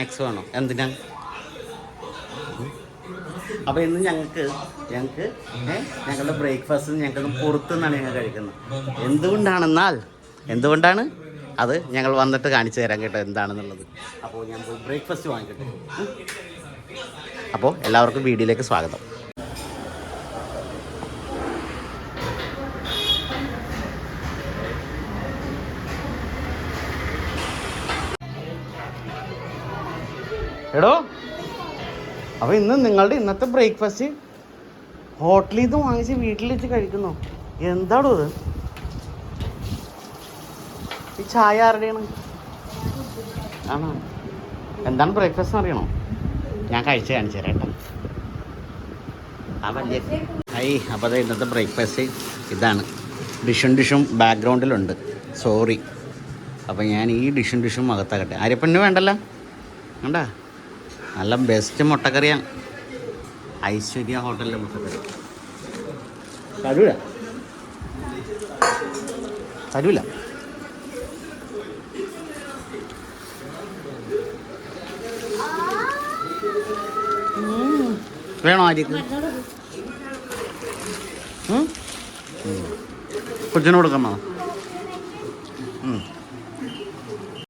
Snacks വേണോ? എന്തിനാ? അപ്പോൾ ഇന്ന് ഞങ്ങൾക്ക് ഞങ്ങൾക്ക് ഞങ്ങളുടെ ബ്രേക്ക്ഫാസ്റ്റ് ഞങ്ങൾക്ക് പുറത്തുനിന്നാണ് ഞങ്ങൾ കഴിക്കുന്നത്. എന്തുകൊണ്ടാണെന്നാൽ എന്തുകൊണ്ടാണ്? അത് ഞങ്ങൾ വന്നിട്ട് കാണിച്ചു തരാം കേട്ടോ എന്താണെന്നുള്ളത്. അപ്പോൾ ഞാൻ ബ്രേക്ക്ഫാസ്റ്റ് വാങ്ങിക്കട്ടെ. അപ്പോൾ എല്ലാവർക്കും വീഡിയോയിലേക്ക് സ്വാഗതം. എടോ അപ്പോൾ ഇന്ന് നിങ്ങളുടെ ഇന്നത്തെ ബ്രേക്ക്ഫാസ്റ്റ് ഹോട്ടലിൽ നിന്ന് വാങ്ങിച്ച് വെച്ച് കഴിക്കുന്നു? എന്താടോ ഇത്? ഈ ചായ ആരുടെയാണ്? ആണോ? എന്താണ് ബ്രേക്ക്ഫാസ്റ്റ് അറിയണോ? ഞാൻ കഴിച്ച് കാണിച്ചു തരാം കേട്ടോ. ആ വലിയ അത് ഇന്നത്തെ ബ്രേക്ക്ഫാസ്റ്റ് ഇതാണ്. ഡിഷും ഡിഷും ബാക്ക്ഗ്രൗണ്ടിലുണ്ട് സോറി അപ്പോൾ ഞാൻ ഈ ഡിഷും ഡിഷും അകത്താക്കട്ടെ. ആര്യപ്പണ്ണു വേണ്ടല്ലോ? കണ്ടാ നല്ല ബെസ്റ്റ് മുട്ടക്കറിയാണ്. ഐശ്വര്യ ഹോട്ടലിലെ മുട്ടക്കറി. തരൂല? തരൂല. വേണോ ആര്യക്ക്? കൊച്ചിനോട് കൊടുക്കണോ